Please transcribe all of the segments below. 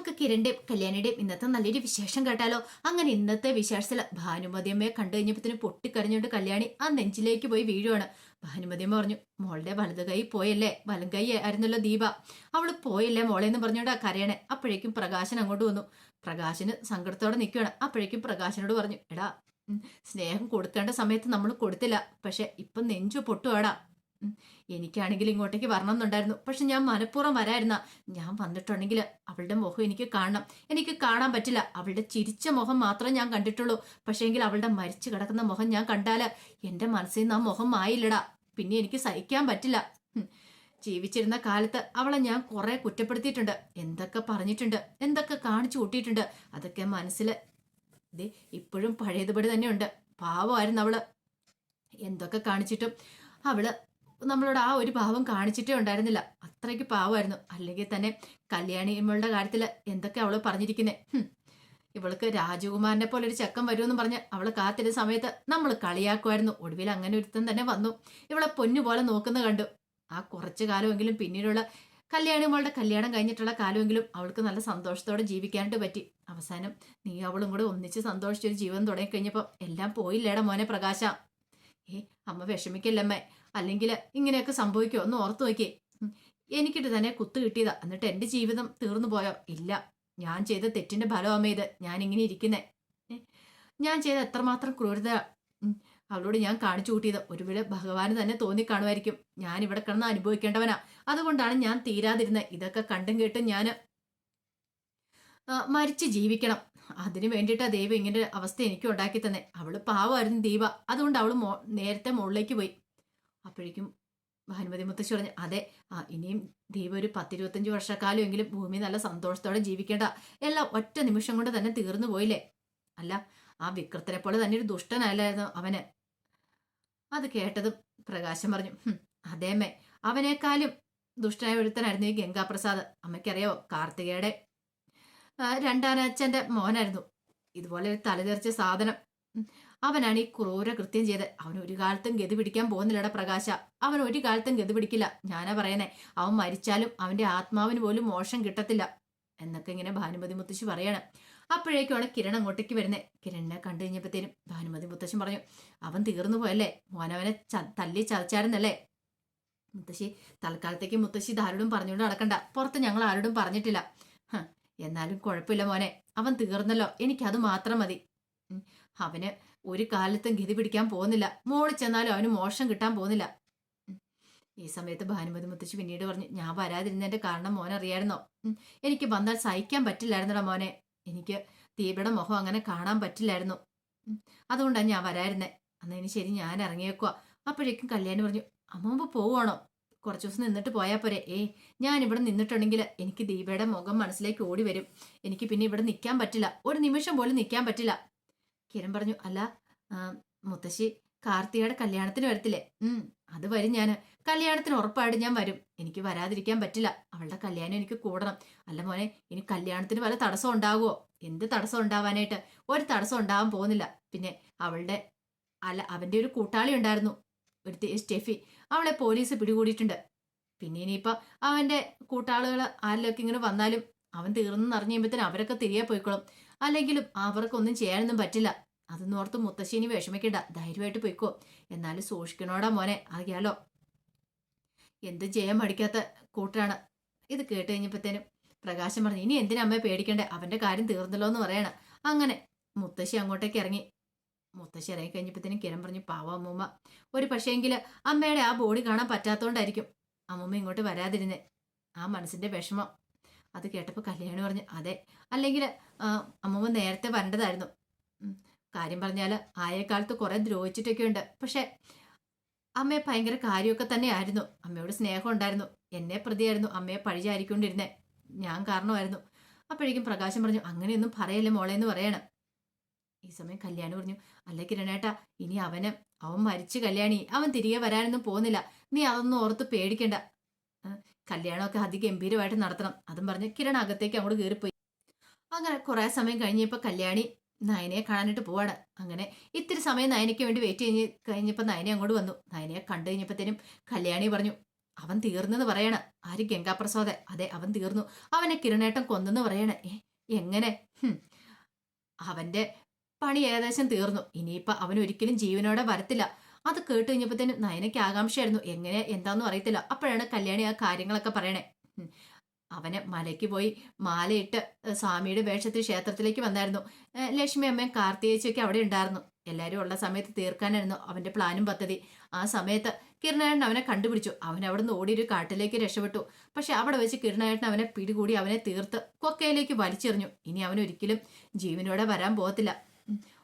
നമുക്ക് കിരണിന്റെയും കല്യാണിയുടെയും ഇന്നത്തെ നല്ലൊരു വിശേഷം കേട്ടാലോ? അങ്ങനെ ഇന്നത്തെ വിശേഷത്തിൽ ഭാനുമതിയമ്മയെ കണ്ടു കഴിഞ്ഞപ്പത്തിന് പൊട്ടിക്കരഞ്ഞുകൊണ്ട് കല്യാണി ആ നെഞ്ചിലേക്ക് പോയി വീഴുവാണ്. ഭാനുമതിയമ്മ പറഞ്ഞു മോളുടെ വലത് കൈ പോയല്ലേ? വലം കൈ ആയിരുന്നല്ലോ ദീപ. അവൾ പോയല്ലേ മോളെ? എന്ന് പറഞ്ഞുകൊണ്ട് ആ കരയണേ. അപ്പോഴേക്കും പ്രകാശൻ അങ്ങോട്ട് വന്നു. പ്രകാശന് സങ്കടത്തോടെ നിൽക്കുകയാണ് അപ്പോഴേക്കും പ്രകാശനോട് പറഞ്ഞു എടാ സ്നേഹം കൊടുക്കേണ്ട സമയത്ത് നമ്മൾ കൊടുത്തില്ല. പക്ഷെ ഇപ്പം നെഞ്ചു പൊട്ടുവാടാ. എനിക്കാണെങ്കിൽ ഇങ്ങോട്ടേക്ക് വരണം എന്നുണ്ടായിരുന്നു പക്ഷെ ഞാൻ മനഃപൂർവം വരായിരുന്ന. ഞാൻ വന്നിട്ടുണ്ടെങ്കിൽ അവളുടെ മുഖം എനിക്ക് കാണണം. എനിക്ക് കാണാൻ പറ്റില്ല. അവളുടെ ചിരിച്ച മുഖം മാത്രമേ ഞാൻ കണ്ടിട്ടുള്ളൂ. പക്ഷേങ്കിൽ അവളുടെ മരിച്ചു കിടക്കുന്ന മുഖം ഞാൻ കണ്ടാൽ എന്റെ മനസ്സിൽ നിന്ന് ആ മുഖം ആയില്ലടാ പിന്നെ എനിക്ക് സഹിക്കാൻ പറ്റില്ല. ജീവിച്ചിരുന്ന കാലത്ത് അവളെ ഞാൻ കുറെ കുറ്റപ്പെടുത്തിയിട്ടുണ്ട്. എന്തൊക്കെ പറഞ്ഞിട്ടുണ്ട്. എന്തൊക്കെ കാണിച്ചു കൂട്ടിയിട്ടുണ്ട്. അതൊക്കെ മനസ്സിൽ ഇത് ഇപ്പോഴും പഴയതുപടി തന്നെയുണ്ട്. പാവമായിരുന്നു അവൾ. എന്തൊക്കെ കാണിച്ചിട്ടും അവൾ നമ്മളോട് ആ ഒരു ഭാവം കാണിച്ചിട്ടേ ഉണ്ടായിരുന്നില്ല. അത്രയ്ക്ക് പാവമായിരുന്നു. അല്ലെങ്കിൽ തന്നെ കല്യാണി ഇമ്മളുടെ കാര്യത്തിൽ എന്തൊക്കെ അവൾ പറഞ്ഞിരിക്കുന്നേ. ഇവൾക്ക് രാജകുമാരനെ പോലെ ഒരു ചെക്കൻ വരുമെന്ന് പറഞ്ഞ് അവളെ കാത്തിരുന്ന സമയത്ത് നമ്മൾ കളിയാക്കുമായിരുന്നു. ഒടുവിൽ അങ്ങനെ ഒരുത്തൻ തന്നെ വന്നു. ഇവളെ പൊന്നു പോലെ നോക്കുന്ന കണ്ടു. ആ കുറച്ചു കാലമെങ്കിലും പിന്നീടുള്ള കല്യാണി മോളുടെ കല്യാണം കഴിഞ്ഞിട്ടുള്ള കാലമെങ്കിലും അവൾക്ക് നല്ല സന്തോഷത്തോടെ ജീവിക്കാനായിട്ട് പറ്റി. അവസാനം നീ അവളും കൂടെ ഒന്നിച്ച് സന്തോഷിച്ചൊരു ജീവൻ തുടങ്ങിക്കഴിഞ്ഞപ്പോൾ എല്ലാം പോയില്ലേടാ മോനെ പ്രകാശ. ഏ അമ്മ വിഷമിക്കല്ലമ്മേ. അല്ലെങ്കിൽ ഇങ്ങനെയൊക്കെ സംഭവിക്കുമോ ഒന്ന് ഓർത്തു നോക്കിയേ എനിക്കിട്ട് തന്നെ കുത്തു കിട്ടിയതാ. എന്നിട്ട് എന്റെ ജീവിതം തീർന്നു പോയോ? ഇല്ല. ഞാൻ ചെയ്ത തെറ്റിന്റെ ഫലം അമ്മ ഇത്. ഞാൻ ഇങ്ങനെ ഇരിക്കുന്നേ ഞാൻ ചെയ്ത എത്രമാത്രം ക്രൂരത അവളോട് ഞാൻ കാണിച്ചു കൂട്ടിയത്. ഒരുവിടെ ഭഗവാന് തന്നെ തോന്നിക്കാണുമായിരിക്കും ഞാൻ ഇവിടെ കിടന്ന് അനുഭവിക്കേണ്ടവനാ. അതുകൊണ്ടാണ് ഞാൻ തീരാതിരുന്നത് ഇതൊക്കെ കണ്ടും കേട്ടും ഞാൻ മരിച്ച് ജീവിക്കണം. അതിനു വേണ്ടിയിട്ടാ ദൈവം ഇങ്ങനെ അവസ്ഥ എനിക്ക് ഉണ്ടാക്കി തന്നെ. അവൾ പാവമായിരുന്നു ദീപ. അതുകൊണ്ട് അവൾ മോ നേരത്തെ മുകളിലേക്ക് പോയി. അപ്പോഴേക്കും ഭാനുമതി മുത്തശ്ശി പറഞ്ഞു അതെ ആ ഇനിയും ദീപ ഒരു പത്തിരുപത്തഞ്ച് വർഷക്കാലം എങ്കിലും ഭൂമി നല്ല സന്തോഷത്തോടെ ജീവിക്കേണ്ട. എല്ലാം ഒറ്റ നിമിഷം കൊണ്ട് തന്നെ തീർന്നു പോയില്ലേ? അല്ല ആ വിക്രത്തിനെ പോലെ തന്നെ ഒരു ദുഷ്ടനല്ലായിരുന്നു അവന്. അത് കേട്ടതും പ്രകാശം പറഞ്ഞു അതേമേ അവനേക്കാളും ദുഷ്ടനായ ഒരുത്തനായിരുന്നു ഈ ഗംഗാപ്രസാദ്. അമ്മയ്ക്കറിയോ കാർത്തികയുടെ ആ, രണ്ടാനച്ഛന്റെ മോനായിരുന്നു. ഇതുപോലെ ഒരു തലതെറിച്ച സാധനം. അവനാണ് ഈ ക്രൂര കൃത്യം ചെയ്ത് അവൻ ഒരു കാലത്തും ഗതി പിടിക്കാൻ പോകുന്നില്ലടാ പ്രകാശ. അവൻ ഒരു കാലത്തും ഗതി പിടിക്കില്ല. ഞാനാ പറയുന്നേ അവൻ മരിച്ചാലും അവന്റെ ആത്മാവിന് പോലും മോശം കിട്ടത്തില്ല. എന്നൊക്കെ ഇങ്ങനെ ഭാനുമതി മുത്തശ്ശി പറയാണ്. അപ്പോഴേക്കുമാണ് കിരൺ അങ്ങോട്ടേക്ക് വരുന്നത് കിരണിനെ കണ്ടു കഴിഞ്ഞപ്പോഴത്തേനും ഭാനുമതി മുത്തശ്ശി പറഞ്ഞു അവൻ തീർന്നു പോയല്ലേ? മോനവനെ തല്ലി ചതച്ചായിരുന്നല്ലേ? മുത്തശ്ശി തൽക്കാലത്തേക്ക് മുത്തശ്ശി ഇതാരോടും പറഞ്ഞുകൊണ്ട് നടക്കണ്ട. പുറത്ത് ഞങ്ങൾ ആരോടും പറഞ്ഞിട്ടില്ല. എന്നാലും കുഴപ്പമില്ല മോനെ. അവൻ തീർന്നല്ലോ. എനിക്കത് മാത്രം മതി. അവന് ഒരു കാലത്തും ഗതി പിടിക്കാൻ പോകുന്നില്ല. മോളിൽ ചെന്നാലും അവന് മോശം കിട്ടാൻ പോകുന്നില്ല. ഈ സമയത്ത് ഭാനുമതി മുത്തശ്ശി പിന്നീട് പറഞ്ഞു ഞാൻ വരാതിരുന്നതിന്റെ കാരണം മോനെ അറിയായിരുന്നോ? എനിക്ക് വന്നാൽ സഹിക്കാൻ പറ്റില്ലായിരുന്നടാ മോനെ. എനിക്ക് ദീപയുടെ മുഖം അങ്ങനെ കാണാൻ പറ്റില്ലായിരുന്നു. അതുകൊണ്ടാണ് ഞാൻ വരായിരുന്നേ അന്നതിന് ശരി ഞാൻ ഇറങ്ങിയേക്കുക അപ്പോഴേക്കും കല്യാണി പറഞ്ഞു അമ്മ പോവാണോ കുറച്ച് ദിവസം നിന്നിട്ട് പോയാൽ പോരെ. ഏയ് ഞാൻ ഇവിടെ നിന്നിട്ടുണ്ടെങ്കിൽ എനിക്ക് ദീപയുടെ മുഖം മനസ്സിലേക്ക് ഓടി വരും. എനിക്ക് പിന്നെ ഇവിടെ നിൽക്കാൻ പറ്റില്ല. ഒരു നിമിഷം പോലും നിൽക്കാൻ പറ്റില്ല. കിരൺ പറഞ്ഞു അല്ല മുത്തശ്ശി കാർത്തികയുടെ കല്യാണത്തിന് വരത്തില്ലേ? ഉം അത് വരും ഞാൻ കല്യാണത്തിന് ഉറപ്പായിട്ട് ഞാൻ വരും. എനിക്ക് വരാതിരിക്കാൻ പറ്റില്ല. അവളുടെ കല്യാണം എനിക്ക് കൂടണം. അല്ല മോനെ ഇനി കല്യാണത്തിന് വല്ല തടസ്സം ഉണ്ടാകുമോ എന്ത് തടസ്സം ഉണ്ടാവാനായിട്ട്? ഒരു തടസ്സം ഉണ്ടാവാൻ പോകുന്നില്ല. പിന്നെ അവളുടെ അല്ല അവന്റെ ഒരു കൂട്ടാളി ഉണ്ടായിരുന്നു. ഒരു തെ- സ്റ്റെഫി അവളെ പോലീസ് പിടികൂടിയിട്ടുണ്ട്. പിന്നെ ഇനിയിപ്പോ അവന്റെ കൂട്ടാളുകൾ ആരിലൊക്കെ ഇങ്ങനെ വന്നാലും അവൻ തീർന്നു കഴിയുമ്പോഴത്തേനും അവരൊക്കെ തിരികെ പോയിക്കോളും. അല്ലെങ്കിലും അവർക്കൊന്നും ചെയ്യാനൊന്നും പറ്റില്ല. അതൊന്നും ഓർത്ത് മുത്തശ്ശേനി വിഷമിക്കണ്ട. ധൈര്യമായിട്ട് പോയിക്കോ. എന്നാലും സൂക്ഷിക്കണോടാ മോനെ അറിയാലോ. എന്ത് ചെയ്യാൻ മടിക്കാത്ത കൂട്ടാണ് ഇത് കേട്ട് കഴിഞ്ഞപ്പോഴത്തേനും പ്രകാശം പറഞ്ഞു ഇനി എന്തിനാ അമ്മയെ പേടിക്കണ്ടേ? അവന്റെ കാര്യം തീർന്നല്ലോ എന്ന് പറയണം. അങ്ങനെ മുത്തശ്ശി അങ്ങോട്ടേക്ക് ഇറങ്ങി. മുത്തശ്ശി ഇറങ്ങി കഴിഞ്ഞപ്പോഴത്തേനും കിരൺ പറഞ്ഞു പാവ അമ്മൂമ്മ ഒരു പക്ഷേങ്കിൽ അമ്മയുടെ ആ ബോഡി കാണാൻ പറ്റാത്തോണ്ടായിരിക്കും അമ്മൂമ്മ ഇങ്ങോട്ട് വരാതിരുന്നേ. ആ മനസ്സിന്റെ വിഷമം. അത് കേട്ടപ്പോൾ കല്യാണി പറഞ്ഞു അതെ അല്ലെങ്കിൽ അമ്മൂമ്മ നേരത്തെ വരേണ്ടതായിരുന്നു. കാര്യം പറഞ്ഞാൽ ആയക്കാലത്ത് കുറെ ദ്രോഹിച്ചിട്ടൊക്കെ ഉണ്ട്. പക്ഷേ അമ്മയെ ഭയങ്കര കാര്യമൊക്കെ തന്നെയായിരുന്നു. അമ്മയോട് സ്നേഹം ഉണ്ടായിരുന്നു. എന്നെ പ്രതിയായിരുന്നു അമ്മയെ പഴിചാരിക്കൊണ്ടിരുന്നേ. ഞാൻ കാരണമായിരുന്നു. അപ്പോഴേക്കും പ്രകാശം പറഞ്ഞു അങ്ങനെയൊന്നും പറയല്ലേ മോളെ എന്ന് പറയണം. ഈ സമയം കല്യാണി പറഞ്ഞു അല്ല കിരണേട്ടാ ഇനി അവന് അവൻ മരിച്ചു കല്യാണി അവൻ തിരികെ വരാനൊന്നും പോകുന്നില്ല. നീ അതൊന്നും ഓർത്ത് പേടിക്കണ്ട. കല്യാണമൊക്കെ അതി ഗംഭീരമായിട്ട് നടത്തണം. അതും പറഞ്ഞ് കിരൺ അകത്തേക്ക് അങ്ങോട്ട് കയറിപ്പോയി. അങ്ങനെ കുറെ സമയം കഴിഞ്ഞപ്പോ കല്യാണി നയനയെ കാണാനായിട്ട് പോവാണ്. അങ്ങനെ ഇത്തിരി സമയം നയനയ്ക്ക് വേണ്ടി വെയിറ്റ് കഴിഞ്ഞ് കഴിഞ്ഞപ്പോൾ നയനെ അങ്ങോട്ട് വന്നു. നയനയെ കണ്ടു കഴിഞ്ഞപ്പോഴത്തേനും കല്യാണി പറഞ്ഞു അവൻ തീർന്നെന്ന് പറയണ ആര് ഗംഗാപ്രസാദ്? അതെ അവൻ തീർന്നു. അവനെ കിരണേട്ടൻ കൊന്നെന്ന് പറയണ എങ്ങനെ? അവന്റെ പണി ഏകദേശം തീർന്നു. ഇനിയിപ്പൊ അവൻ ഒരിക്കലും ജീവനോടെ വരത്തില്ല. അത് കേട്ട് തന്നെ നയനയ്ക്ക് ആകാംക്ഷയായിരുന്നു. എങ്ങനെ എന്താന്നും അറിയത്തില്ല. അപ്പോഴാണ് കല്യാണി ആ കാര്യങ്ങളൊക്കെ പറയണേ. അവനെ മലയ്ക്ക് പോയി മാലയിട്ട് സ്വാമിയുടെ വേഷത്തിൽ ക്ഷേത്രത്തിലേക്ക് വന്നായിരുന്നു. ലക്ഷ്മി അമ്മയും കാർത്തികേച്ചൊക്കെ അവിടെ ഉണ്ടായിരുന്നു. എല്ലാവരും ഉള്ള സമയത്ത് തീർക്കാനായിരുന്നു അവന്റെ പ്ലാനും പദ്ധതി. ആ സമയത്ത് കിരണേട്ടൻ അവനെ കണ്ടുപിടിച്ചു. അവൻ അവിടെ നിന്ന് ഓടി ഒരു കാട്ടിലേക്ക് രക്ഷപ്പെട്ടു. പക്ഷെ അവിടെ വെച്ച് കിരണേട്ടൻ അവനെ പിടികൂടി അവനെ തീർത്ത് കൊക്കയിലേക്ക് വലിച്ചെറിഞ്ഞു. ഇനി അവൻ ഒരിക്കലും ജീവനോടെ വരാൻ പോകത്തില്ല.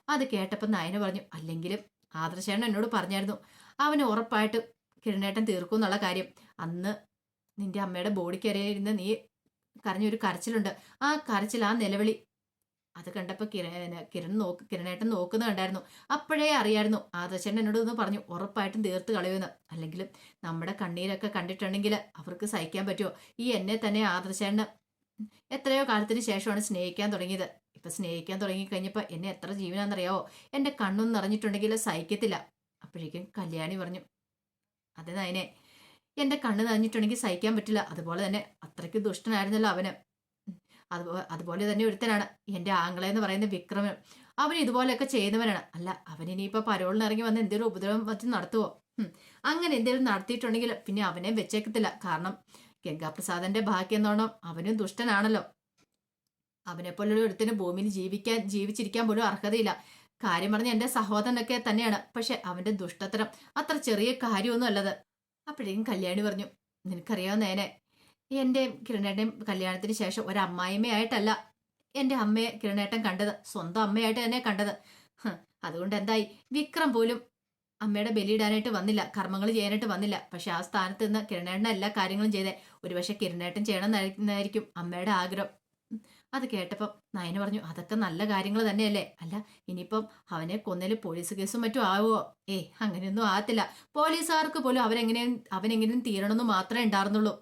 അത് കേട്ടപ്പോൾ നയന പറഞ്ഞു അല്ലെങ്കിലും ആദർശേണ എന്നോട് പറഞ്ഞായിരുന്നു. അവന് ഉറപ്പായിട്ട് കിരണേട്ടൻ തീർക്കും എന്നുള്ള കാര്യം. അന്ന് നിന്റെ അമ്മയുടെ ബോഡിക്കരയിരുന്ന് നീ കരഞ്ഞൊരു കരച്ചിലുണ്ട്. ആ കരച്ചിൽ ആ നിലവിളി അത് കണ്ടപ്പോൾ കിര കിരൺ നോക്ക് കിരണേട്ടൻ നോക്കുന്ന കണ്ടായിരുന്നു. അപ്പോഴേ അറിയായിരുന്നു ആദർശൻ എന്നോട് ഒന്ന് പറഞ്ഞു ഉറപ്പായിട്ടും തീർത്ത് കളയുമെന്ന്. അല്ലെങ്കിലും നമ്മുടെ കണ്ണീരൊക്കെ കണ്ടിട്ടുണ്ടെങ്കിൽ അവർക്ക് സഹിക്കാൻ പറ്റുമോ? ഈ എന്നെ തന്നെ ആദർശേണ്ണ എത്രയോ കാലത്തിന് ശേഷമാണ് സ്നേഹിക്കാൻ തുടങ്ങിയത്. ഇപ്പൊ സ്നേഹിക്കാൻ തുടങ്ങിക്കഴിഞ്ഞപ്പോൾ എന്നെ എത്ര ജീവനാണെന്നറിയാവോ? എന്റെ കണ്ണൊന്നും നിറഞ്ഞിട്ടുണ്ടെങ്കിൽ സഹിക്കത്തില്ല. അപ്പോഴേക്കും കല്യാണി പറഞ്ഞു അതെ നയനെ എന്റെ കണ്ണ് നിറഞ്ഞിട്ടുണ്ടെങ്കിൽ സഹിക്കാൻ പറ്റില്ല. അതുപോലെ തന്നെ അത്രയ്ക്ക് ദുഷ്ടനായിരുന്നല്ലോ അവന്. അതുപോലെ അതുപോലെ തന്നെ ഒരുത്തനാണ്. എന്റെ ആംഗ്ല എന്ന് പറയുന്ന വിക്രമൻ. അവൻ ഇതുപോലെയൊക്കെ ചെയ്യുന്നവനാണ്. അല്ല അവൻ ഇനിയിപ്പോ പരോളിന് ഇറങ്ങി വന്ന് എന്തെങ്കിലും ഉപദ്രവം മറ്റും നടത്തുവോ? അങ്ങനെ എന്തെങ്കിലും നടത്തിയിട്ടുണ്ടെങ്കിൽ പിന്നെ അവനെ വെച്ചേക്കത്തില്ല. കാരണം ഗംഗാപ്രസാദന്റെ ഭാഗ്യെന്നോണം അവനും ദുഷ്ടനാണല്ലോ. അവനെ പോലുള്ള ഒരുത്തിന് ഭൂമിയിൽ ജീവിക്കാൻ ജീവിച്ചിരിക്കാൻ പോലും അർഹതയില്ല. കാര്യം പറഞ്ഞ എന്റെ സഹോദരനൊക്കെ തന്നെയാണ്. പക്ഷെ അവന്റെ ദുഷ്ടത്തരം അത്ര ചെറിയ കാര്യമൊന്നും അല്ലത്. അപ്പോഴേക്കും കല്യാണി പറഞ്ഞു നിനക്കറിയാവുന്ന നേനെ എന്റെ കിരണേട്ടൻ കല്യാണത്തിന് ശേഷം ഒരു അമ്മായിമ്മയായിട്ടല്ല എന്റെ അമ്മയെ കിരണേട്ടൻ കണ്ടത്. സ്വന്തം അമ്മയായിട്ട് തന്നെ കണ്ടത്. അതുകൊണ്ട് എന്തായി? വിക്രം പോലും അമ്മയുടെ ബലിയിടാനായിട്ട് വന്നില്ല കർമ്മങ്ങൾ ചെയ്യാനായിട്ട് വന്നില്ല. പക്ഷെ ആ സ്ഥാനത്ത് നിന്ന് കിരണേട്ടൻ എല്ലാ കാര്യങ്ങളും ചെയ്തേ. ഒരുപക്ഷെ കിരണേട്ടൻ ചെയ്യണം എന്നായിരിക്കും അമ്മയുടെ ആഗ്രഹം. അത് കേട്ടപ്പം നയന പറഞ്ഞു അതൊക്കെ നല്ല കാര്യങ്ങൾ തന്നെയല്ലേ? അല്ല ഇനിയിപ്പം അവനെ കൊന്നൽ പോലീസ് കേസും മറ്റും ആവുമോ ഏ അങ്ങനെയൊന്നും ആകത്തില്ല. പോലീസുകാർക്ക് പോലും അവരെങ്ങനെയും അവനെങ്ങനെയും തീരണമെന്ന് മാത്രമേ ഉണ്ടായിരുന്നുള്ളൂ.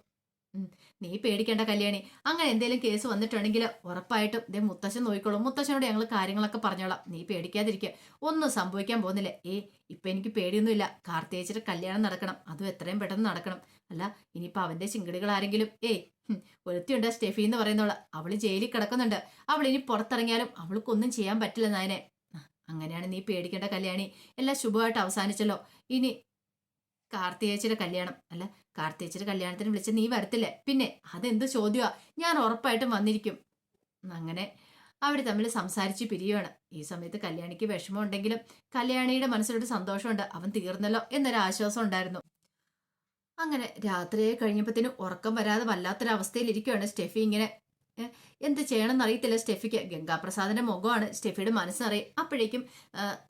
നീ പേടിക്കേണ്ട കല്യാണി. അങ്ങനെ എന്തെങ്കിലും കേസ് വന്നിട്ടുണ്ടെങ്കിൽ ഉറപ്പായിട്ടും ദേ മുത്തശ്ശൻ നോക്കിക്കോളും. മുത്തശ്ശനോട് ഞങ്ങൾ കാര്യങ്ങളൊക്കെ പറഞ്ഞോളാം. നീ പേടിക്കാതിരിക്കുക ഒന്നും സംഭവിക്കാൻ പോകുന്നില്ല. ഏ ഇപ്പം എനിക്ക് പേടിയൊന്നുമില്ല. കാർത്തികേച്ചിയുടെ കല്യാണം നടക്കണം. അതും എത്രയും പെട്ടെന്ന് നടക്കണം. അല്ല ഇനിയിപ്പോൾ അവന്റെ ചിങ്കിടികൾ ആരെങ്കിലും ഏയ് ഒരുത്തിയുണ്ട് സ്റ്റെഫി എന്ന് പറയുന്നവൾ അവൾ ജയിലിൽ കിടക്കുന്നുണ്ട്. അവൾ ഇനി പുറത്തിറങ്ങിയാലും അവൾക്കൊന്നും ചെയ്യാൻ പറ്റില്ല നായനെ. അങ്ങനെയാണ് നീ പേടിക്കേണ്ട കല്യാണി. എല്ലാം ശുഭമായിട്ട് അവസാനിച്ചല്ലോ. ഇനി കാർത്തികേച്ചിയുടെ കല്യാണം അല്ല? കാർത്തിയേച്ചിയുടെ കല്യാണത്തിന് വിളിച്ച് നീ വരത്തില്ലേ? പിന്നെ അതെന്ത് ചോദ്യമാ ഞാൻ ഉറപ്പായിട്ടും വന്നിരിക്കും. അങ്ങനെ അവർ തമ്മിൽ സംസാരിച്ച് പിരിയുവാണ്. ഈ സമയത്ത് കല്യാണിക്ക് വിഷമം ഉണ്ടെങ്കിലും കല്യാണിയുടെ മനസ്സിലൊരു സന്തോഷമുണ്ട്. അവൻ തീർന്നല്ലോ എന്നൊരു ആശ്വാസം ഉണ്ടായിരുന്നു. അങ്ങനെ രാത്രിയെ കഴിഞ്ഞപ്പോഴത്തേനും ഉറക്കം വരാതെ വല്ലാത്തൊരവസ്ഥയിലിരിക്കുകയാണ് സ്റ്റെഫി ഇങ്ങനെ എന്ത് ചെയ്യണമെന്ന് അറിയത്തില്ല സ്റ്റെഫിക്ക്. ഗംഗാപ്രസാദിന്റെ മുഖമാണ് സ്റ്റെഫിയുടെ മനസ്സറിയും. അപ്പോഴേക്കും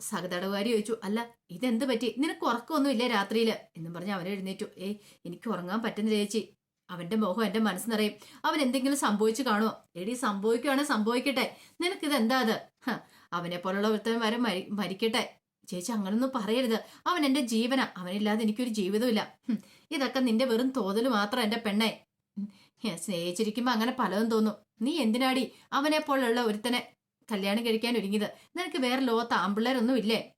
സഹതടവുകാരി ചോദിച്ചു അല്ല ഇതെന്ത് പറ്റി? നിനക്ക് ഉറക്കമൊന്നും ഇല്ലേ രാത്രിയിൽ എന്നും പറഞ്ഞ് അവൻ എഴുന്നേറ്റു. ഏയ് എനിക്ക് ഉറങ്ങാൻ പറ്റുന്നില്ല ചേച്ചി. അവന്റെ മുഖം എന്റെ മനസ്സിനറിയും അവൻ എന്തെങ്കിലും സംഭവിച്ചു കാണുമോ എടി സംഭവിക്കുകയാണെങ്കിൽ സംഭവിക്കട്ടെ. നിനക്കിത് എന്താ അത്? അവനെ പോലുള്ള വൃത്തം വരെ മരി മരിക്കട്ടെ. ചേച്ചി അങ്ങനൊന്നും പറയരുത്. അവൻ എന്റെ ജീവനാ. അവനില്ലാതെ എനിക്കൊരു ജീവിതമില്ല ഇതൊക്കെ നിന്റെ വെറും തോതൽ മാത്രം എന്റെ പെണ്ണെ. സ്നേഹിച്ചിരിക്കുമ്പോ അങ്ങനെ പലതും തോന്നും. നീ എന്തിനാടി അവനെ പോലുള്ള ഒരുത്തനെ കല്യാണം കഴിക്കാൻ ഒരുങ്ങിയത്? നിനക്ക് വേറെ ലോകത്ത് ആമ്പിള്ളേരൊന്നും ഇല്ലേ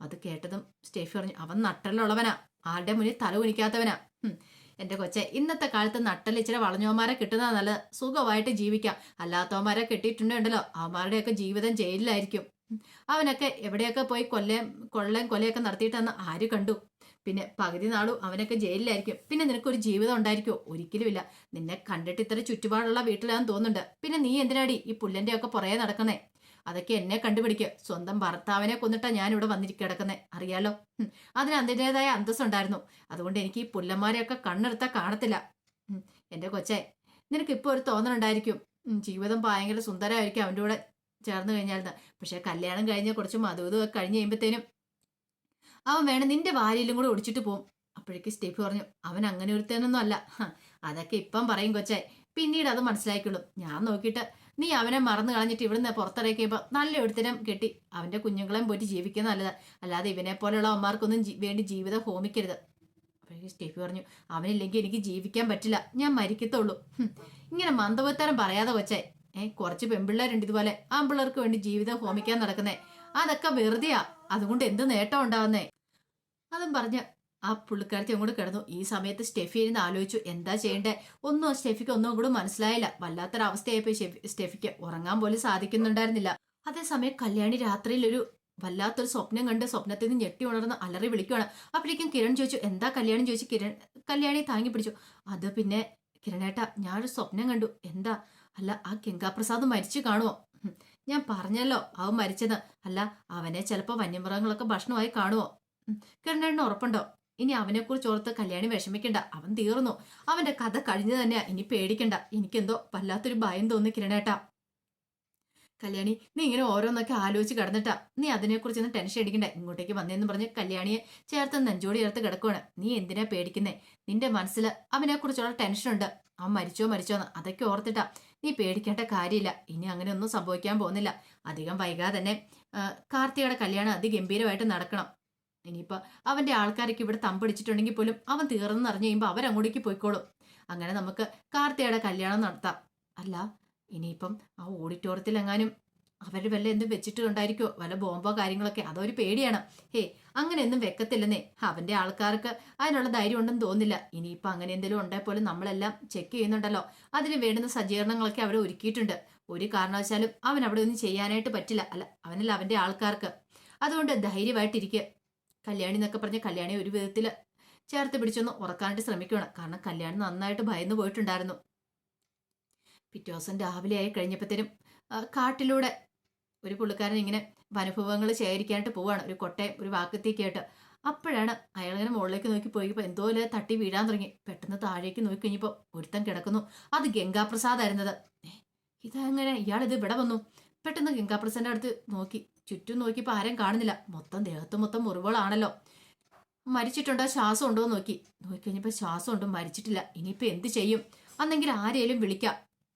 അത് കേട്ടതും സ്റ്റേഫി പറഞ്ഞു അവൻ നട്ടലുള്ളവനാ ആരുടെ മുന്നിൽ തല കുനിക്കാത്തവനാ. എന്റെ കൊച്ചെ ഇന്നത്തെ കാലത്ത് നട്ടൽ ഇച്ചിരി വളഞ്ഞവന്മാരെ കിട്ടുന്ന നല്ലത്. സുഖമായിട്ട് ജീവിക്കാം. അല്ലാത്തവന്മാരെ കിട്ടിയിട്ടുണ്ടോ അവന്മാരുടെയൊക്കെ ജീവിതം ജയിലിലായിരിക്കും. അവനൊക്കെ എവിടെയൊക്കെ പോയി കൊല്ലയും കൊള്ളയും കൊലയൊക്കെ നടത്തിയിട്ടെന്ന് ആര് കണ്ടു? പിന്നെ പകുതി നാളും അവനൊക്കെ ജയിലിലായിരിക്കും. പിന്നെ നിനക്കൊരു ജീവിതം ഉണ്ടായിരിക്കുമോ ഒരിക്കലുമില്ല. നിന്നെ കണ്ടിട്ട് ഇത്ര ചുറ്റുപാടുള്ള വീട്ടിലാന്ന് തോന്നുന്നുണ്ട്. പിന്നെ നീ എന്തിനാടി ഈ പുല്ലന്റെ ഒക്കെ പുറകെ നടക്കുന്നേ? അതൊക്കെ എന്നെ കണ്ടുപിടിക്കുക സ്വന്തം ഭർത്താവിനെ കൊന്നിട്ടാ ഞാൻ ഇവിടെ വന്നിരിക്കും കിടക്കുന്നേ. അറിയാലോ. അതിന് അതിന്റെതായ അന്തസ്സുണ്ടായിരുന്നു അതുകൊണ്ട് എനിക്ക് ഈ പുല്ലന്മാരെയൊക്കെ കണ്ണെടുത്താൽ കാണത്തില്ല. എന്റെ കൊച്ചേ നിനക്ക് ഇപ്പോൾ ഒരു തോന്നലുണ്ടായിരിക്കും. ജീവിതം ഭയങ്കര സുന്ദരമായിരിക്കും അവന്റെ കൂടെ ചേർന്ന് കഴിഞ്ഞാൽ പക്ഷേ കല്യാണം കഴിഞ്ഞ കുറച്ച് ഒക്കെ കഴിഞ്ഞ് കഴിയുമ്പോഴത്തേനും അവൻ വേണം നിന്റെ വാരിയിലും കൂടെ ഒടിച്ചിട്ട് പോകും അപ്പോഴേക്ക് സ്റ്റെഫി പറഞ്ഞു അവൻ അങ്ങനെ ഒരുത്തനൊന്നും അല്ല. അതൊക്കെ ഇപ്പം പറയും കൊച്ചേ. പിന്നീട് അത് മനസ്സിലാക്കിയുള്ളൂ ഞാൻ നോക്കിയിട്ട് നീ അവനെ മറന്നു കളഞ്ഞിട്ട് ഇവിടുന്ന് പുറത്തിറക്കിയപ്പോൾ നല്ല ഒരുത്തരം കെട്ടി അവന്റെ കുഞ്ഞുങ്ങളെയും പോയിട്ട് ജീവിക്കുന്ന നല്ലത്. അല്ലാതെ ഇവനെ പോലെയുള്ള അമ്മമാർക്കൊന്നും വേണ്ടി ജീവിതം ഹോമിക്കരുത്. അപ്പോഴേക്ക് സ്റ്റെഫി പറഞ്ഞു അവനില്ലെങ്കിൽ എനിക്ക് ജീവിക്കാൻ പറ്റില്ല. ഞാൻ മരിക്കത്തുള്ളൂ. ഇങ്ങനെ മന്ദവത്തരം പറയാതെ കൊച്ചേ. ഏഹ് കുറച്ച് പെൺപിള്ളേരുണ്ട് ഇതുപോലെ. ആൺപിള്ളേർക്ക് വേണ്ടി ജീവിതം ഹോമിക്കാൻ നടക്കുന്നേ. അതൊക്കെ വെറുതെയാ. അതുകൊണ്ട് എന്ത് നേട്ടം ഉണ്ടാവുന്നേ? അതും പറഞ്ഞ് ആ പുള്ളിക്കാരത്തി അങ്ങോട്ട് കിടന്നു. ഈ സമയത്ത് സ്റ്റെഫി ഇരുന്ന് ആലോചിച്ചു എന്താ ചെയ്യണ്ടേ? ഒന്നും സ്റ്റെഫിക്ക് ഒന്നും കൂടെ മനസ്സിലായില്ല. വല്ലാത്തൊരവസ്ഥയായിപ്പോയി സ്റ്റെഫിക്ക്. ഉറങ്ങാൻ പോലും സാധിക്കുന്നുണ്ടായിരുന്നില്ല. അതേസമയം കല്യാണി രാത്രിയിൽ ഒരു വല്ലാത്തൊരു സ്വപ്നം കണ്ട് സ്വപ്നത്തിൽ നിന്ന് ഞെട്ടി ഉണർന്ന് അലറി വിളിക്കുകയാണ് അപ്പോഴേക്കും കിരൺ ചോദിച്ചു എന്താ കല്യാണം? ചോദിച്ചു കിരൺ കല്യാണി താങ്ങി പിടിച്ചു. അത് പിന്നെ കിരണേട്ട ഞാനൊരു സ്വപ്നം കണ്ടു. എന്താ? അല്ല ആ ഗംഗാപ്രസാദ് മരിച്ചു കാണുമോ ഞാൻ പറഞ്ഞല്ലോ അവൻ മരിച്ചത് അല്ല അവനെ ചിലപ്പോൾ വന്യമൃഗങ്ങളൊക്കെ ഭക്ഷണമായി കാണുമോ കിരണേട്ടന് ഉറപ്പുണ്ടോ? ഇനി അവനെക്കുറിച്ച് ഓർത്ത് കല്യാണി വിഷമിക്കണ്ട അവൻ തീർന്നു. അവന്റെ കഥ കഴിഞ്ഞു തന്നെയാ ഇനി പേടിക്കണ്ട. എനിക്കെന്തോ വല്ലാത്തൊരു ഭയം തോന്നി കിരണേട്ടാ. കല്യാണി നീ ഇങ്ങനെ ഓരോന്നൊക്കെ ആലോചിച്ച് കിടന്നിട്ടാ. നീ അതിനെക്കുറിച്ച് ഒന്നും ടെൻഷൻ അടിക്കണ്ട. ഇങ്ങോട്ടേക്ക് വന്നേന്ന് പറഞ്ഞ് കല്യാണിയെ ചേർത്ത് നെഞ്ചോടി ചേർത്ത് കിടക്കുവാണ്. നീ എന്തിനാ പേടിക്കുന്നേ? നിന്റെ മനസ്സിൽ അവനെക്കുറിച്ചുള്ള ടെൻഷനുണ്ട് അവൻ മരിച്ചോ മരിച്ചോന്ന് അതൊക്കെ ഓർത്തിട്ടാ. നീ പേടിക്കേണ്ട കാര്യമില്ല. ഇനി അങ്ങനെ ഒന്നും സംഭവിക്കാൻ പോകുന്നില്ല. അധികം വൈകാതെ തന്നെ കാർത്തികയുടെ കല്യാണം അതിഗംഭീരമായിട്ട് നടക്കണം. ഇനിയിപ്പോൾ അവന്റെ ആൾക്കാരൊക്കെ ഇവിടെ തമ്പടിച്ചിട്ടുണ്ടെങ്കിൽ പോലും അവൻ തീർന്നെന്ന് അറിഞ്ഞു കഴിയുമ്പോൾ അവരങ്ങോട്ടേക്ക് പോയിക്കോളും. അങ്ങനെ നമുക്ക് കാർത്തികയുടെ കല്യാണം നടത്താം. അല്ല ഇനിയിപ്പം ആ ഓഡിറ്റോറിയത്തിൽ എങ്ങാനും അവർ വല്ല എന്തും വെച്ചിട്ടുണ്ടായിരിക്കോ വല്ല ബോംബോ കാര്യങ്ങളൊക്കെ. അതൊരു പേടിയാണ്. ഹേ അങ്ങനെ ഒന്നും വെക്കത്തില്ലെന്നേ. അവന്റെ ആൾക്കാർക്ക് അതിനുള്ള ധൈര്യം ഉണ്ടെന്ന് തോന്നില്ല ഇനിയിപ്പോൾ അങ്ങനെ എന്തെങ്കിലും ഉണ്ടെങ്കിൽ പോലും നമ്മളെല്ലാം ചെക്ക് ചെയ്യുന്നുണ്ടല്ലോ. അതിന് വേണ്ടുന്ന സജ്ജീകരണങ്ങളൊക്കെ അവർ ഒരുക്കിയിട്ടുണ്ട്. ഒരു കാരണവശാലും അവൻ അവിടെ ഒന്നും ചെയ്യാനായിട്ട് പറ്റില്ല. അല്ല അവനല്ല അവന്റെ ആൾക്കാർക്ക്. അതുകൊണ്ട് ധൈര്യമായിട്ടിരിക്കുക കല്യാണി എന്നൊക്കെ പറഞ്ഞ കല്യാണി ഒരു വിധത്തിൽ ചേർത്ത് പിടിച്ചൊന്ന് ഉറക്കാനായിട്ട് ശ്രമിക്കണം കാരണം കല്യാണി നന്നായിട്ട് ഭയന്ന് പോയിട്ടുണ്ടായിരുന്നു. പിറ്റേ ദിവസം രാവിലെ ആയി കഴിഞ്ഞപ്പോഴത്തേനും കാട്ടിലൂടെ ഒരു പുള്ളിക്കാരൻ ഇങ്ങനെ അനുഭവങ്ങൾ ശേഖരിക്കാനായിട്ട് പോവാണ്. ഒരു കൊട്ടയം ഒരു വാക്കത്തേക്കായിട്ട് അപ്പോഴാണ് അയാൾ ഇങ്ങനെ മുകളിലേക്ക് നോക്കി പോയപ്പോൾ എന്തോ ഇല്ല തട്ടി വീഴാൻ തുടങ്ങി. പെട്ടെന്ന് താഴേക്ക് നോക്കി കഴിഞ്ഞപ്പോൾ ഒരുത്തൻ കിടക്കുന്നു. അത് ഗംഗാപ്രസാദ് ആയിരുന്നത്. ഇതങ്ങനെ ഇയാളിത് ഇവിടെ വന്നു. പെട്ടെന്ന് ഗംഗാപ്രസാദിന്റെ അടുത്ത് നോക്കി. ചുറ്റും നോക്കിയപ്പോൾ ആരും കാണുന്നില്ല. മൊത്തം ദേഹത്ത് മൊത്തം മുറിവുകളാണല്ലോ. മരിച്ചിട്ടുണ്ടോ? ശ്വാസം ഉണ്ടോ നോക്കി. നോക്കി കഴിഞ്ഞപ്പോൾ ശ്വാസം ഉണ്ട്. മരിച്ചിട്ടില്ല. ഇനിയിപ്പോൾ എന്ത് ചെയ്യും? അന്നെങ്കിൽ ആരെയും വിളിക്കാം.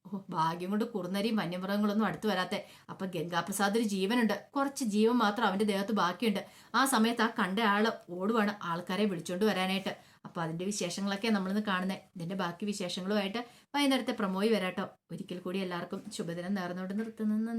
ഓ ഭാഗ്യം കൊണ്ട് കുറുനരിയും വന്യമൃഗങ്ങളൊന്നും അടുത്ത് വരാത്തെ. അപ്പൊ ഗംഗാപ്രസാദിന് ജീവനുണ്ട്. കുറച്ച് ജീവൻ മാത്രം അവന്റെ ദേഹത്ത് ബാക്കിയുണ്ട്. ആ സമയത്ത് ആ കണ്ട ആൾ ഓടുവാണ് ആൾക്കാരെ വിളിച്ചോണ്ട് വരാനായിട്ട്. അപ്പൊ അതിന്റെ വിശേഷങ്ങളൊക്കെ നമ്മളിന്ന് കാണുന്നത് ഇതിന്റെ ബാക്കി വിശേഷങ്ങളുമായിട്ട് വൈകുന്നേരത്തെ പ്രമോയി വരാട്ടോ. ഒരിക്കൽ കൂടി എല്ലാവർക്കും ശുഭദിനം നേർന്നുകൊണ്ട് നിർത്തുന്നു.